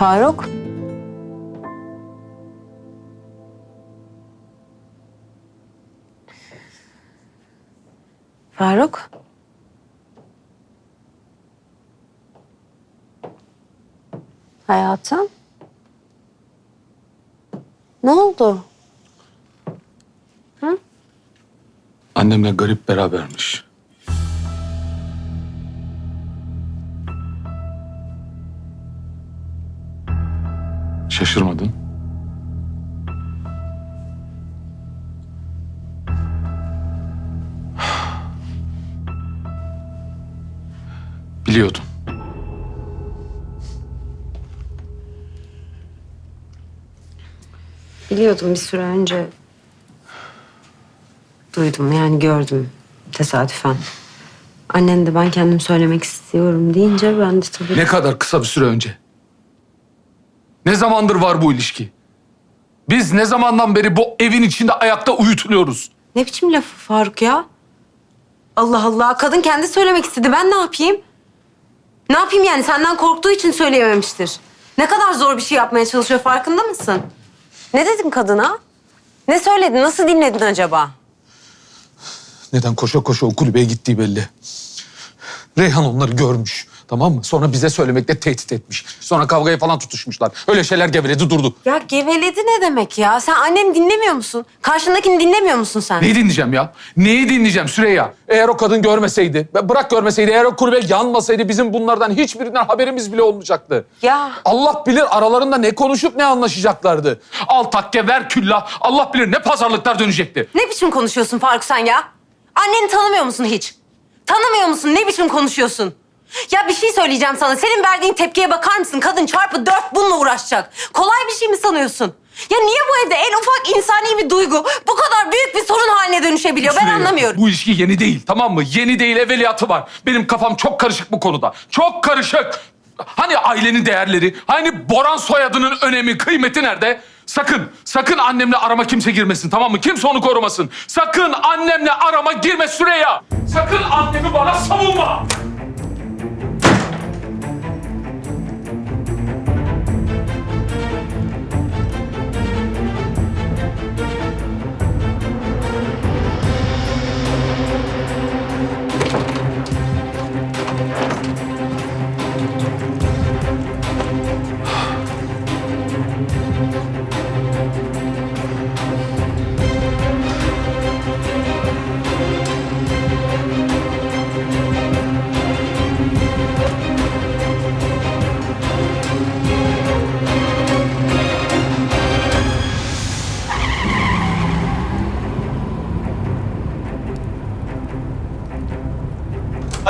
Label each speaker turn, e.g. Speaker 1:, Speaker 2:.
Speaker 1: Faruk. Faruk. Hayatım. Ne oldu?
Speaker 2: Annemle garip berabermiş. Şaşırmadın. Biliyordum.
Speaker 1: Biliyordum bir süre önce. Duydum yani gördüm tesadüfen. Annen de ben kendim söylemek istiyorum deyince ben de tabii...
Speaker 2: Ne kadar kısa bir süre önce? Ne zamandır var bu ilişki? Biz ne zamandan beri bu evin içinde ayakta uyutuluyoruz?
Speaker 1: Ne biçim laf Faruk ya? Allah Allah kadın kendi söylemek istedi ben ne yapayım? Ne yapayım yani senden korktuğu için söyleyememiştir. Ne kadar zor bir şey yapmaya çalışıyor farkında mısın? Ne dedin kadına? Ne söyledin? Nasıl dinledin acaba?
Speaker 2: Neden koşa koşa o kulübeye gittiği belli. Reyhan onları görmüş. Tamam mı? Sonra bize söylemekle tehdit etmiş. Sonra kavgaya falan tutuşmuşlar. Öyle şeyler geveledi durdu.
Speaker 1: Ya geveledi ne demek ya? Sen anneni dinlemiyor musun? Karşındakini dinlemiyor musun sen?
Speaker 2: Neyi dinleyeceğim ya? Neyi dinleyeceğim Süreyya? Eğer o kadın görmeseydi, bırak görmeseydi, eğer o kulübe yanmasaydı bizim bunlardan hiçbirinden haberimiz bile olmayacaktı.
Speaker 1: Ya
Speaker 2: Allah bilir aralarında ne konuşup ne anlaşacaklardı. Al takke ver külla. Allah bilir ne pazarlıklar dönecekti.
Speaker 1: ne biçim konuşuyorsun Faruk sen ya? Anneni tanımıyor musun hiç? Tanımıyor musun? Ne biçim konuşuyorsun? Ya bir şey söyleyeceğim sana. Senin verdiğin tepkiye bakar mısın? Kadın çarpı dört bununla uğraşacak. Kolay bir şey mi sanıyorsun? Ya niye bu evde en ufak insani bir duygu bu kadar büyük bir sorun haline dönüşebiliyor? Ben anlamıyorum.
Speaker 2: Bu ilişki yeni değil tamam mı? Yeni değil evveliyatı var. Benim kafam çok karışık bu konuda. Çok karışık. Hani ailenin değerleri, hani Boran soyadının önemi, kıymeti nerede? Sakın, sakın annemle arama kimse girmesin tamam mı? Kimse onu korumasın. Sakın annemle arama girme Süreyya. Sakın annemi bana savunma.